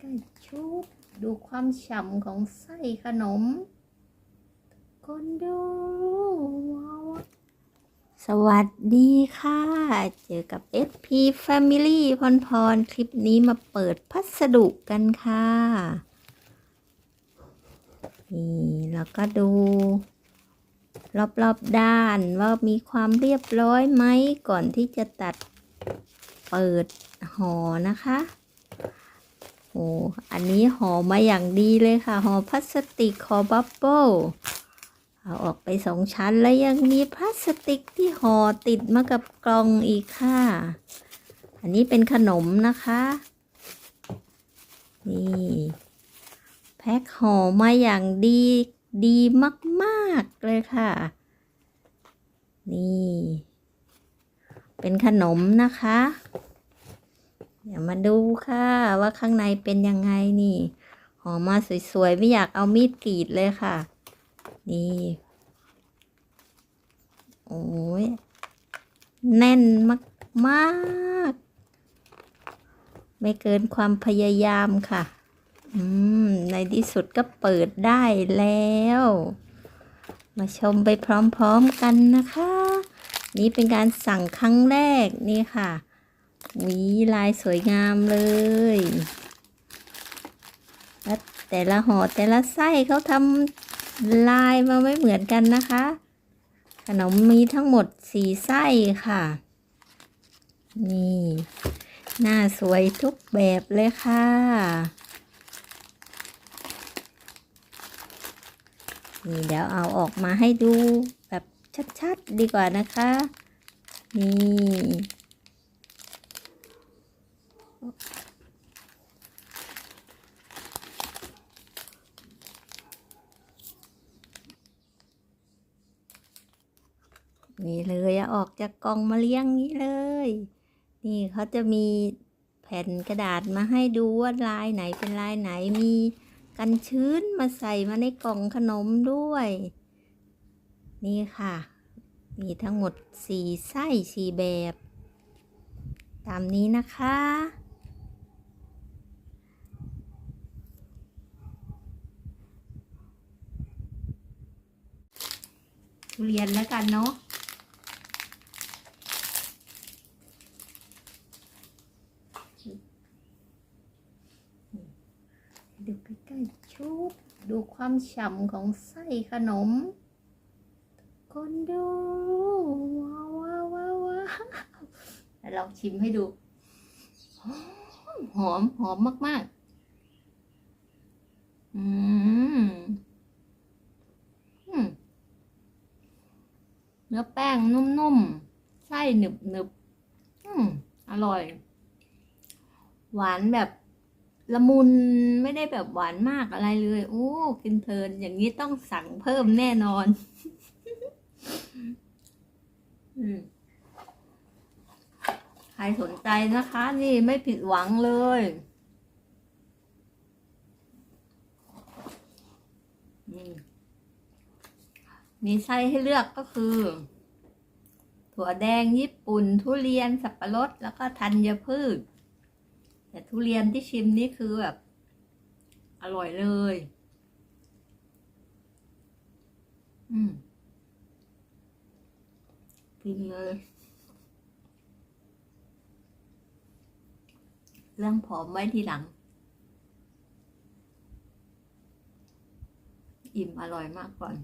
ใกล้ๆชุบดูความฉ่ำของไส้ขนมคนดูสวัสดีค่ะ เจอกับ SP Family พรพร คลิปนี้มาเปิดพัสดุกันค่ะ นี่แล้วก็ดู รอบๆด้านว่ามีความเรียบร้อยไหมก่อนที่จะตัดเปิดห่อนะคะ โอ้อันนี้ห่อมาอย่างดีเลยค่ะห่อพลาสติกห่อบับเบิ้ลเอาออกไปสองชั้นแล้วยังมีพลาสติกที่ห่อติดมากับกล่องอีกค่ะ อันนี้เป็นขนมนะคะ นี่แพ็คห่อมาอย่างดีดีมากๆเลยค่ะ นี่ เป็นขนมนะคะ เดี๋ยวมาดูค่ะว่าข้างในเป็นยังไงนี่หอมมาสวยๆ ไม่อยากเอามีดกรีดเลยค่ะ นี่ โอ้ยแน่นมากๆ ไม่เกินความพยายามค่ะ อืม ในที่สุดก็เปิดได้แล้ว มาชมไปพร้อมๆกันนะคะ นี่เป็นการสั่งครั้งแรกนี่ค่ะ วีลายสวยงามเลยและแต่ละห่อแต่ละไส้เขาทำลายมาไม่เหมือนกันนะคะ ขนมมีทั้งหมดสี่ไส้ค่ะ นี่หน้าสวยทุกแบบเลยค่ะ นี่เดี๋ยวเอาออกมาให้ดูแบบชัดๆดีกว่านะคะ นี่ นี่เลยอออกจากกล่องมาเลี้ยงนี้เลย นี่เขาจะมีแผ่นกระดาษมาให้ดูว่าลายไหนเป็นลายไหนมีกันชื้นมาใส่มาในกล่องขนมด้วย นี่ค่ะ มีทั้งหมดสี่ไส้สี่แบบ ตามนี้นะคะ ทุเรียนแล้วกันเนาะดูใกล้ๆชุบดูความฉ่ำของไส้ขนมคนดูว้าวว้าวว้าววาวลองชิมให้ดูหอมหอมมาก ๆ อืม เนื้อแป้งนุ่มๆ ไส้หนึบๆอืมอร่อย หวานแบบละมุนไม่ได้แบบหวานมากอะไรเลย โอ้กินเพลินอย่างนี้ต้องสั่งเพิ่มแน่นอน อืมใครสนใจนะคะ นี่ไม่ผิดหวังเลย อืม มีไส้ให้เลือกก็คือ ถั่วแดงญี่ปุ่น ทุเรียนสับปะรดแล้วก็ธัญพืช แต่ทุเรียนที่ชิมนี่คือแบบ อร่อยเลย อืมฟินเลยเรื่องผอมไว้ทีหลัง อิ่มอร่อยมากก่อน